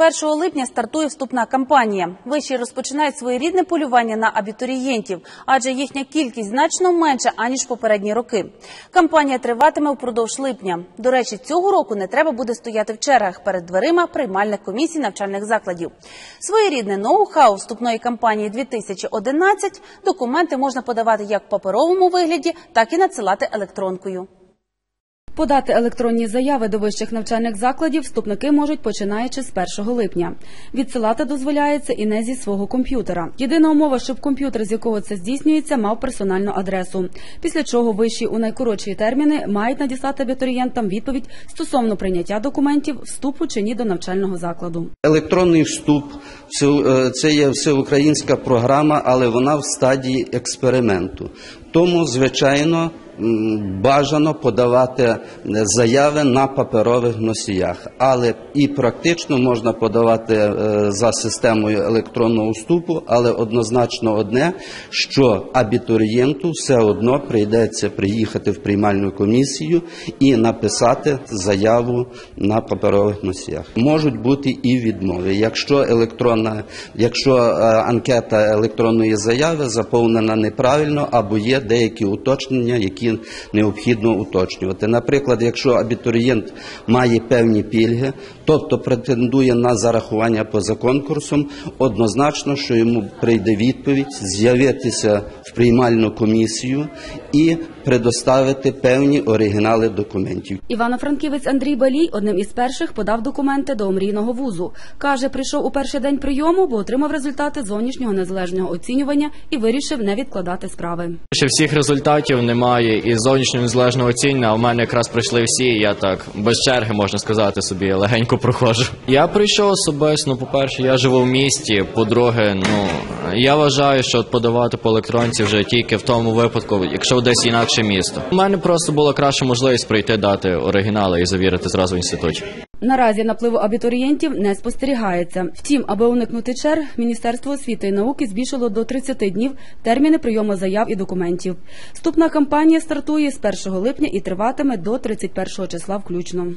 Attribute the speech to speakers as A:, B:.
A: 1 липня стартує вступна кампанія. Виші розпочинають своєрідне полювання на абітурієнтів, адже їхня кількість значно менша аніж попередні роки. Кампанія триватиме впродовж липня. До речі, цього року не треба буде стояти в чергах перед дверима приймальних комісій навчальних закладів. Своєрідне ноу-хау вступної кампанії 2011 документи можна подавати як в паперовому вигляді, так і надсилати електронкою. Подати електронні заяви до вищих навчальних закладів вступники можуть починаючи з 1 липня. Відсилати дозволяється і не зі свого комп'ютера. Єдина умова, щоб комп'ютер, з якого це здійснюється, мав персональну адресу. Після чого вищі у найкоротші терміни мають надіслати абітурієнтам відповідь стосовно прийняття документів, вступу чи ні до навчального закладу.
B: Електронний вступ е, це є всеукраїнська програма, але вона в стадії експерименту. Тому, звичайно, бажано подавати е, заяви на паперових носіях, але і практично можна подавати е, за системою електронного вступу, але однозначно одне, що абітурієнту все одно прийдеться приїхати в приймальну комісію і написати заяву на паперових носіях. Можуть бути і відмови. Якщо електронна, якщо е, анкета електронної заяви заповнена неправильно або є деякі уточнення, які необхідно уточнювати. Наприклад, якщо абітурієнт має певні пільги, тобто претендує на зарахування поза конкурсом, однозначно, що йому прийде відповідь з'явитися в приймальну комісію і предоставити певні оригінали документів.
A: Івано-Франківець Андрій Балій одним із перших подав документи до омрійного вузу. Каже, прийшов у перший день прийому, бо отримав результати зовнішнього незалежного оцінювання і вирішив не відкладати справи.
C: Ще всіх результатів немає і зовнішнього незалежного оцінення, а в мене якраз пройшли всі, і я так без черги можна сказати собі легенько проходжу. Я прийшов особисто. Ну, по-перше, я живу в місті. По-друге, ну я вважаю, що подавати по електронці вже тільки в тому випадку, якщо десь інакше місто. У мене просто була краща можливість прийти дати оригінали і завірити зразу в інституті.
A: Наразі напливу абітурієнтів не спостерігається. Втім, аби уникнути черг, Міністерство освіти і науки збільшило до 30 днів терміни прийому заяв і документів. Вступна кампанія стартує з 1 липня і триватиме до 31 числа включно.